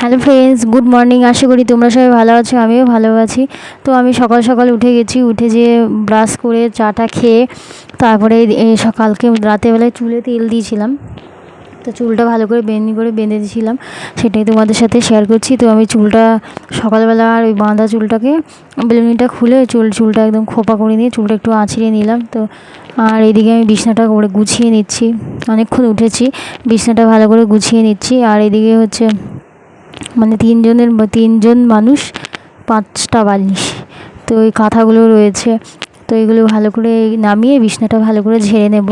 Hello friends good morning আশা করি তোমরা সবাই ভালো আছো, আমিও ভালো আছি। তো আমি সকাল সকাল উঠে গেছি, উঠে যেয়ে ব্রাশ করে, চাটা খেয়ে, তারপরে সকালকে রাতেরবেলায় চুলে তেল দিয়েছিলাম। তো চুলটা ভালো করে বেনি, করে বেঁধে দিয়েছিলাম, সেটাই তোমাদের সাথে শেয়ার করছি। তো আমি চুলটা সকালবেলা আর ওই বাঁধা চুলটাকে, বেলুনিটা খুলে চুল, চুলটা একদম খোপা করে নিয়ে চুলটা একটু আঁচড়িয়ে নিলাম। তো আর এদিকে আমি বিছনাটা করে গুছিয়ে নিচ্ছি। অনেকক্ষণ উঠেছি, বিছনাটা ভালো করে গুছিয়ে নিচ্ছি। আর এদিকে হচ্ছে মানে তিনজনের তিনজন মানুষ, পাঁচটা বালিশ। তো ওই কাঁথাগুলো রয়েছে। তো এগুলো ভালো করে নামিয়ে বিছনাটা ভালো করে ঝেড়ে নেব।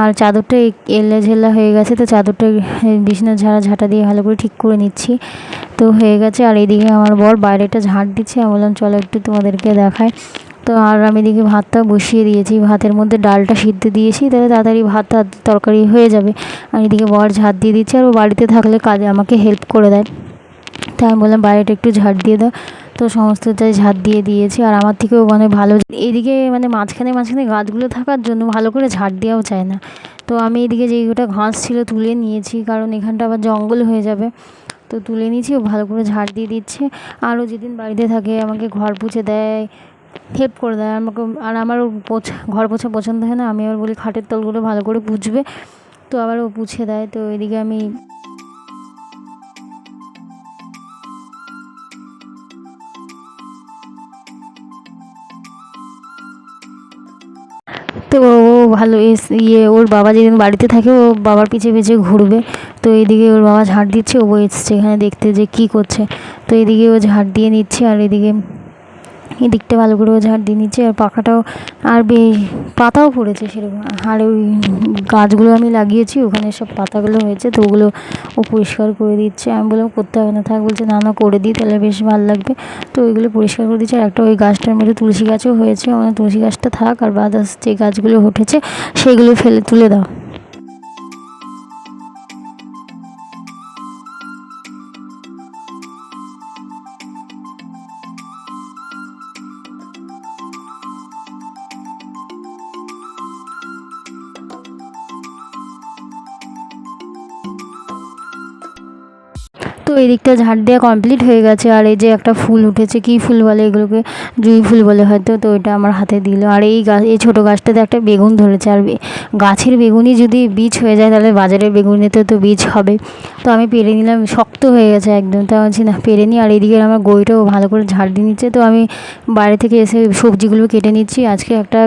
আর চাদরটা এল্লা ঝেল্লা হয়ে গেছে, তো চাদরটা বিছনা ঝাড়া ঝাঁটা দিয়ে ভালো করে ঠিক করে নিচ্ছি। তো হয়ে গেছে। আর এইদিকে আমার বর বাইরেটা ঝাঁট দিচ্ছে। আমি বললাম, চলো একটু তোমাদেরকে দেখায় তো আর আমি এদিকে ভাতটা বসিয়ে দিয়েছি। ভাতের মধ্যে ডালটা সিদ্ধ দিয়েছি, তাহলে তাড়াতাড়ি ভাত তরকারি হয়ে যাবে। আর এদিকে বর ঝাড় দিয়ে দিচ্ছে আর ও বাড়িতে থাকলে কাজে আমাকে হেল্প করে দেয়। তাই আমি বললাম, বাইরেটা একটু ঝাড় দিয়ে দাও। তো সমস্তটাই ঝাড় দিয়ে দিয়েছি আর আমার থেকেও মানে ভালো এদিকে মানে মাঝখানে মাঝখানে গাছগুলো থাকার জন্য ভালো করে ঝাড় দেওয়াও চায় না। তো আমি এদিকে যেই গোটা ঘাস ছিল তুলে নিয়েছি, কারণ এখানটা আবার জঙ্গল হয়ে যাবে। তো তুলে নিয়েছি, ও ভালো করে ঝাড় দিয়ে দিচ্ছে। আরও যেদিন বাড়িতে থাকে, আমাকে ঘর পুছে দেয়। হেল্প করে দেয়। আমাকে, আর আমার ঘর পোছা পছন্দ হয় না, আমি আবার বলি খাটের তলগুলো ভালো করে পুছবে তো আবার ও পুছে দেয়, তো এদিকে আমি তো ও ভালো ইয়ে ওর বাবা যেদিন বাড়িতে থাকে, ও বাবার পিছে পিছে ঘুরবে। তো এইদিকে ওর বাবা ঝাড় দিচ্ছে, ও এসছে এখানে দেখতে যে কী করছে। তো এদিকে ও ঝাড় দিয়ে নিচ্ছে, আর এদিকে এদিকটা ভালো করে ঝাড় দিয়ে নিচ্ছে, আর পাখাটাও আর বে, পাতাও পড়েছে সেরকম। আর ওই গাছগুলো আমি লাগিয়েছি, ওখানে সব পাতাগুলো হয়েছে, তো ওগুলো ও পরিষ্কার করে দিচ্ছে। আমি বললাম, করতে হবে না, থাক। বলছে, না না, করে দিই, তাহলে বেশ ভালো লাগবে। তো ওইগুলো পরিষ্কার করে দিচ্ছে, আর একটা ওই গাছটার মধ্যে তুলসী গাছও হয়েছে আমার তুলসী গাছটা থাক, আর বাদাস যে গাছগুলো উঠেছে সেগুলো ফেলে, তুলে দাও। এই দিকটা ঝাড় দেওয়া কমপ্লিট হয়ে গেছে। আর এই যে একটা ফুল উঠেছে, কী ফুল বলে এগুলোকে? জুঁই ফুল বলে হয়তো, তো এটা আমার হাতে দিল। আর এই গাছ এই ছোটো গাছটাতে একটা বেগুন ধরেছে। আর গাছের বেগুনই যদি বীজ হয়ে যায়, তাহলে বাজারের বেগুনিতে তো বীজ হবে। তো আমি পেরে নিলাম, শক্ত হয়ে গেছে একদম। তা বলছি, না, পেরে নিই আর এদিকে আমার গইটাও ভালো করে ঝাড় দিয়ে নিচ্ছে। তো আমি বাইরে থেকে এসে সবজিগুলো কেটে নিচ্ছি। আজকে একটা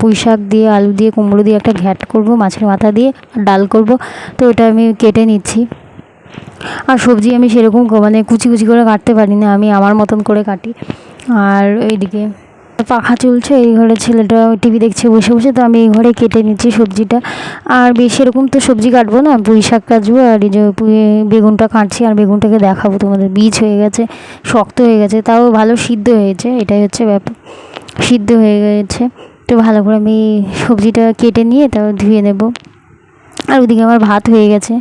পুঁই শাক দিয়ে, আলু দিয়ে, কুমড়ো দিয়ে একটা ঘ্যাট করব, মাছের মাথা দিয়ে ডাল করব। তো ওটা আমি কেটে নিচ্ছি। আর সবজি আমি সেরকম মানে কুচি কুচি করে কাটতে পারি না আমি আমার মতন করে কাটি। আর ওইদিকে পাখা চলছে, এই ঘরে ছেলেটা টিভি দেখছে, বসে বসে, তো আমি এই ঘরে কেটে নিচ্ছি সবজিটা। আর বেশ সেরকম তো সবজি কাটবো না, পুঁই শাক কাটবো, আর এই যে বেগুনটা কাটছি, আর বেগুনটাকে দেখাবো তোমাদের। বীজ হয়ে গেছে, শক্ত হয়ে গেছে, তাও ভালো সিদ্ধ হয়েছে, এটাই হচ্ছে ব্যাপার। সিদ্ধ হয়ে গেছে, তো ভালো করে আমি সবজিটা কেটে নিয়ে তাও ধুয়ে নেব। আর ওদিকে আমার ভাত হয়ে গেছে।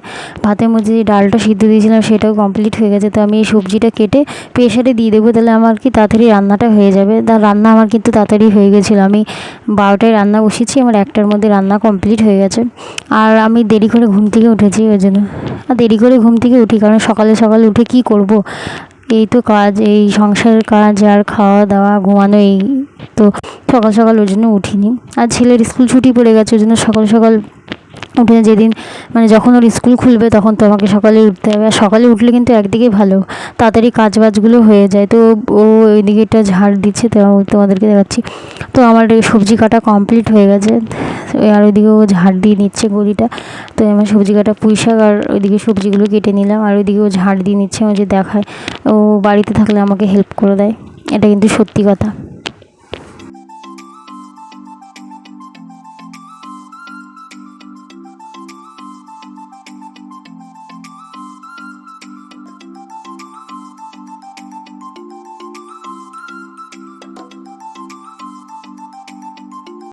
ভাতের মধ্যে যে ডালটা সিদ্ধ দিয়েছিলাম সেটাও কমপ্লিট হয়ে গেছে। তো আমি এই সবজিটা কেটে প্রেশারে দিয়ে দেবো, তাহলে আমার কি তাড়াতাড়ি রান্নাটা হয়ে যাবে? তার রান্না আমার কিন্তু তাড়াতাড়ি হয়ে গেছিল। আমি বারোটায় রান্না বসেছি আমার একটার মধ্যে রান্না কমপ্লিট হয়ে গেছে। আর আমি দেরি করে ঘুম থেকে উঠেছি, ওই জন্য। আর দেরি করে ঘুম থেকে উঠি, কারণ সকালে সকালে উঠে কি করব? এই তো কাজ, এই সংসারের কাজ আর খাওয়া দাওয়া ঘুমানো, এই তো সকাল সকাল, ওই জন্য উঠিনি। আর ছেলের স্কুল ছুটি পড়ে গেছে, ওই জন্য সকাল সকাল উঠে যেদিন মানে যখন ওর স্কুল খুলবে তখন তো আমাকে সকালে উঠতে হবে। আর সকালে উঠলে কিন্তু একদিকে ভালো, তাড়াতাড়ি কাজ বাজগুলো হয়ে যায়। তো ও ওইদিকে একটা ঝাড় দিচ্ছে, তো তোমাদেরকে দেখাচ্ছি। তো আমার সবজি কাটা কমপ্লিট হয়ে গেছে। আর ওইদিকে ও ঝাড় দিয়ে নিচ্ছে গড়িটা তো আমার সবজি কাটা পুঁই শাক আর ওইদিকে সবজিগুলো কেটে নিলাম। আর ওইদিকে ও ঝাড় দিয়ে নিচ্ছে আমার যে দেখায়। ও বাড়িতে থাকলে আমাকে হেল্প করে দেয়। এটা কিন্তু সত্যি কথা।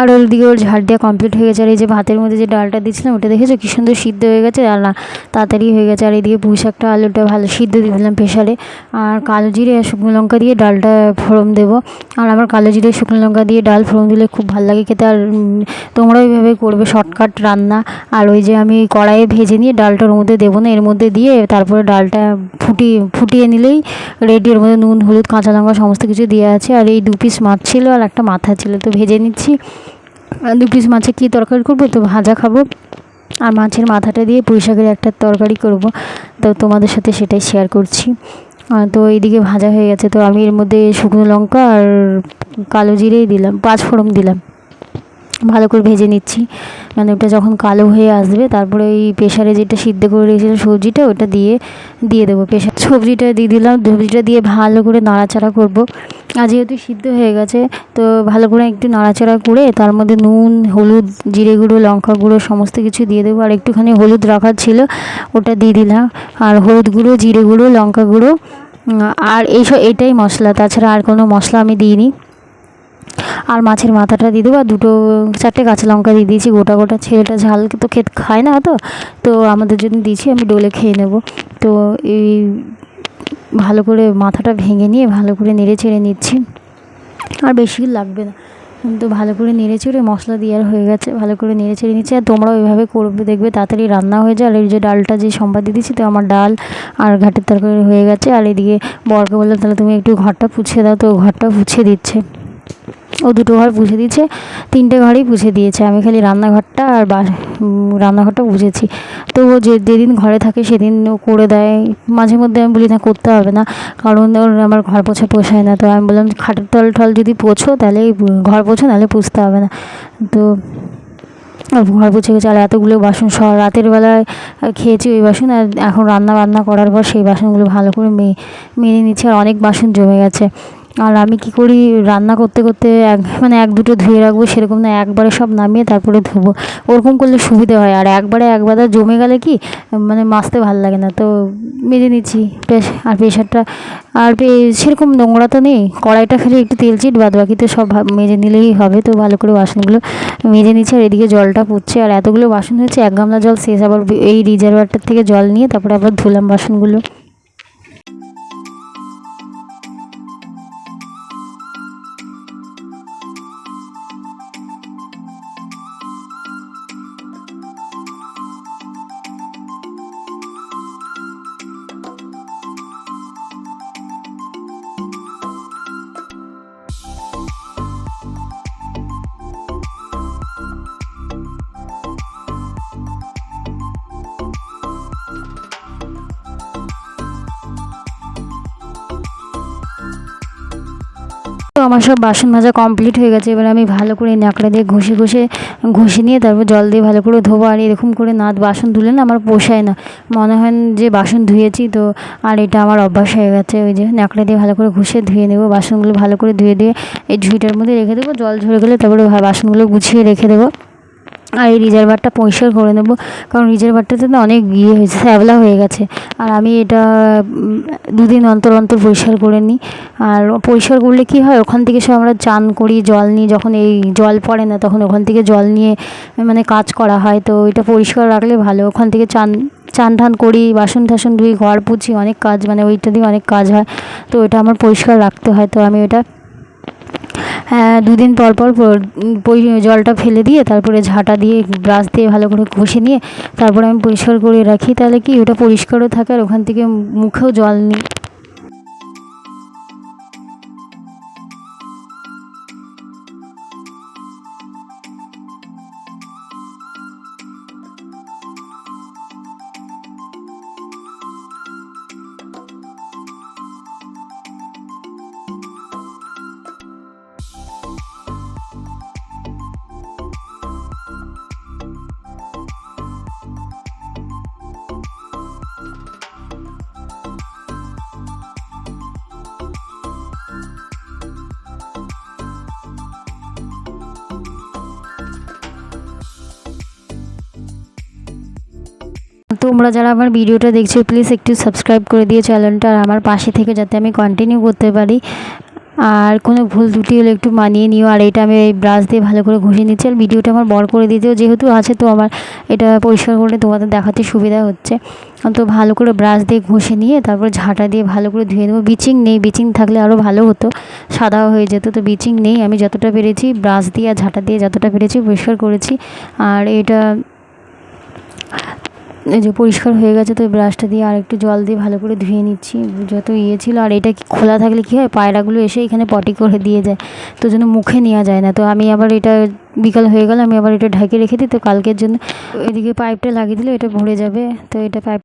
আর ওদিকে ওর ঝাড় দেওয়া কমপ্লিট হয়ে গেছে। আর এই যে ভাতের মধ্যে যে ডালটা দিচ্ছিলাম ওটা দেখেছ কী সুন্দর সিদ্ধ হয়ে গেছে? আর না, তাড়াতাড়ি হয়ে গেছে। আর এদিকে পুঁই শাকটা, আলুটা ভালো সিদ্ধ দিয়ে দিলাম প্রেশারে আর কালো জিরে আর শুকনো লঙ্কা দিয়ে ডালটা ফোড়ন দেবো। আর আমার কালো জিরে শুকনো লঙ্কা দিয়ে ডাল ফোড়ন দিলে খুব ভালো লাগে খেতে। আর তোমরা ওইভাবে করবে শর্টকাট রান্না। আর ওই যে আমি কড়াইয়ে ভেজে নিয়ে ডালটা ওর মধ্যে দেবো না, এর মধ্যে দিয়ে তারপরে ডালটা ফুটিয়ে ফুটিয়ে নিলেই রেডি এর মধ্যে নুন, হলুদ, কাঁচা লঙ্কা সমস্ত কিছু দেওয়া আছে। আর এই দু পিস মাছ ছিল আর একটা মাথা ছিল, তো ভেজে নিচ্ছি। দু পিস মাছে কী তরকারি করব? তো ভাজা খাব। আর মাছের মাথাটা দিয়ে পুঁই শাকের একটা তরকারি করব। তো তোমাদের সাথে সেটাই শেয়ার করছি। তো এইদিকে ভাজা হয়ে গেছে। তো আমি এর মধ্যে শুকনো লঙ্কা আর কালো জিরেই দিলাম, পাঁচ ফোড়ন দিলাম। ভালো করে ভেজে নিচ্ছি। মানে ওটা যখন কালো হয়ে আসবে, তারপরে ওই প্রেশারে যেটা সিদ্ধ করে রেখেছিলাম সবজিটা, ওটা দিয়ে দিয়ে দেবো। প্রেশার সবজিটা দিয়ে দিলাম। সবজিটা দিয়ে ভালো করে নাড়াচাড়া করব। আর যেহেতু সিদ্ধ হয়ে গেছে, তো ভালো করে একটু নাড়াচাড়া করে তার মধ্যে নুন, হলুদ, জিরে গুঁড়ো, লঙ্কা গুঁড়ো সমস্ত কিছু দিয়ে দেবো। আর একটুখানি হলুদ রাখার ছিল, ওটা দিয়ে দিলাম। আর হলুদ গুঁড়ো, জিরে গুঁড়ো, লঙ্কা গুঁড়ো আর এইসব এটাই মশলা। তাছাড়া আর কোনো মশলা আমি দিইনি। আর মাছের মাথাটা দিয়ে দেবো। আর দুটো, চারটে কাঁচা লঙ্কা দিয়ে দিয়েছি। গোটা গোটা ছেলেটা ঝাল তো খেতে, খায় না তো। তো আমাদের জন্য দিয়েছি, আমি ডোলে খেয়ে নেব। তো এই ভালো করে মাথাটা ভেঙে নিয়ে ভালো করে নেড়ে ছেড়ে নিচ্ছি। আর বেশি লাগবে না। কিন্তু ভালো করে নেড়ে চেড়ে মশলা দেওয়ার হয়ে গেছে। ভালো করে নেড়ে ছেড়ে নিচ্ছে। আর তোমরাও এভাবে করবে, দেখবে তাড়াতাড়ি রান্না হয়ে যায়। আর এই যে ডালটা যে সম্বাদ দিয়ে দিচ্ছি তো আমার ডাল আর ঘাটের তরকারি হয়ে গেছে। আর এদিকে বরকে বললাম, তাহলে তুমি একটু ঘরটা পুছে দাও। তো ঘরটা পুছে দিচ্ছে। ও দুটো ঘর পুছে দিয়েছে, তিনটে ঘরেই পুছে দিয়েছে। আমি খালি রান্নাঘরটা আর বা রান্নাঘরটা বুঝেছি তো ও যে, যেদিন ঘরে থাকে সেদিন ও করে দেয়। মাঝে মধ্যে আমি বলি, না, করতে হবে না। কারণ ওর আমার ঘর পোছা পোষায় না। তো আমি বললাম খাটের তল টল যদি পোছো, তাহলে ঘর পোছো, নাহলে পুষতে হবে না। তো ঘর পুছে গেছে। আর এতগুলো বাসন সব রাতের বেলায় খেয়েছি ওই বাসন। আর এখন রান্না বান্না করার পর সেই বাসনগুলো ভালো করে মে মেরে নিচ্ছে। আর অনেক বাসন জমে গেছে। আর আমি কি করি, রান্না করতে করতে এক মানে এক দুটো ধুয়ে রাখব, সেরকম না, একবারে সব নামিয়ে তারপরে ধুবো। ওরকম করলে সুবিধে হয়, আর একবারে একবারে জমে গেলে কি মানে মাজতে ভালো লাগে না, তো মেজে নিচ্ছি আর প্রেশারটা, আর সেরকম নোংরা তো নেই, কড়াইটা খালি একটু তেল চিট বাদ বাকি তো সব মেজে নিলেই হবে, তো ভালো করে বাসনগুলো মেজে নিচ্ছে, আর এদিকে জলটা পড়ছে, আর এতগুলো বাসন হয়েছে, এক গামলা জল শেষ, আবার এই রিজার্ভারটার থেকে জল নিয়ে তারপরে আবার ধুলাম বাসনগুলো। আমার সব বাসন মাজা কমপ্লিট হয়ে গেছে। এবার আমি ভালো করে ন্যাকড়া দিয়ে ঘষে ঘষে ঘষে নিয়ে তারপর জল দিয়ে ভালো করে ধোবো। আর এরকম করে না বাসন ধুলে না আমার পোষায় না। মনে হয় যে বাসন ধুয়েছি তো, আর এটা আমার অভ্যাস হয়ে গেছে। ওই যে ন্যাকড়া দিয়ে ভালো করে ঘষে ধুয়ে নেব, বাসনগুলো ভালো করে ধুয়ে দিয়ে এই ঝুঁইটার মধ্যে রেখে দেবো। জল ঝরে গেলে তারপরে বাসনগুলো গুছিয়ে রেখে দেবো। আর এই রিজার্ভারটা পরিষ্কার করে নেব। কারণ রিজার্ভারটাতে না অনেক ইয়ে হয়েছে শ্যাবলা হয়ে গেছে। আর আমি এটা দুদিন অন্তর অন্তর পরিষ্কার করে নিই। আর পরিষ্কার করলে কি হয়, ওখান থেকে সব আমরা চান করি, জল নিই। যখন এই জল পড়ে না, তখন ওখান থেকে জল নিয়ে মানে কাজ করা হয়। তো এটা পরিষ্কার রাখলে ভালো। ওখান থেকে চান চান টান করি বাসন টাসন ধুই ঘর পুছি অনেক কাজ মানে ওইটা দিয়ে অনেক কাজ হয়। তো এটা আমার পরিষ্কার রাখতে হয়। তো আমি হ্যাঁ দুদিন পর পর পর- জলটা ফেলে দিয়ে তারপরে ঝাঁটা দিয়ে, ব্রাশ দিয়ে ভালো করে ঘষে নিয়ে তারপরে আমি পরিষ্কার করে রাখি। তাহলে কি ওটা পরিষ্কারও থাকে আর ওখান থেকে মুখেও জল তোমরা যারা আমার ভিডিওটা দেখছ প্লিজ একটু সাবস্ক্রাইব করে দিয়ে চ্যানেলটা আর আমার পাশে থেকে যাতে আমি কন্টিনিউ করতে পারি। আর কোনো ভুল ত্রুটি হলে একটু মানিয়ে নিও। আর এটা আমি এই ব্রাশ দিয়ে ভালো করে ঘষে নিচ্ছি। আর ভিডিওটা আমার বড় করে দিতেও যেহেতু আছে তো আমার এটা পরিষ্কার করে তোমাদের দেখাতে সুবিধা হচ্ছে। তো ভালো করে ব্রাশ দিয়ে ঘষে নিয়ে তারপর ঝাঁটা দিয়ে ভালো করে ধুয়ে নেব। বিচিং নেই। বিচিং থাকলে আরও ভালো হতো। সাদা হয়ে যেত। তো বিচিং নেই। আমি যতটা পেরেছি ব্রাশ দিয়ে আর ঝাঁটা দিয়ে যতটা পেরেছি পরিষ্কার করেছি। আর এটা যে পরিষ্কার হয়ে গেছে, তো ব্রাশটা দিয়ে আর একটু জল দিয়ে ভালো করে ধুয়ে নিচ্ছি। যত ইয়ে ছিল, আর এটা কি খোলা থাকলে কী হয়, পায়রাগুলো এসে এখানে পটি করে দিয়ে যায়, তো যেন মুখে নেওয়া যায় না। তো আমি আবার এটা বিকাল হয়ে গেল, আমি আবার এটা ঢেকে রেখে দিই, তো কালকের জন্য এদিকে পাইপটা লাগিয়ে দিলে এটা ভরে যাবে, তো এটা পাইপ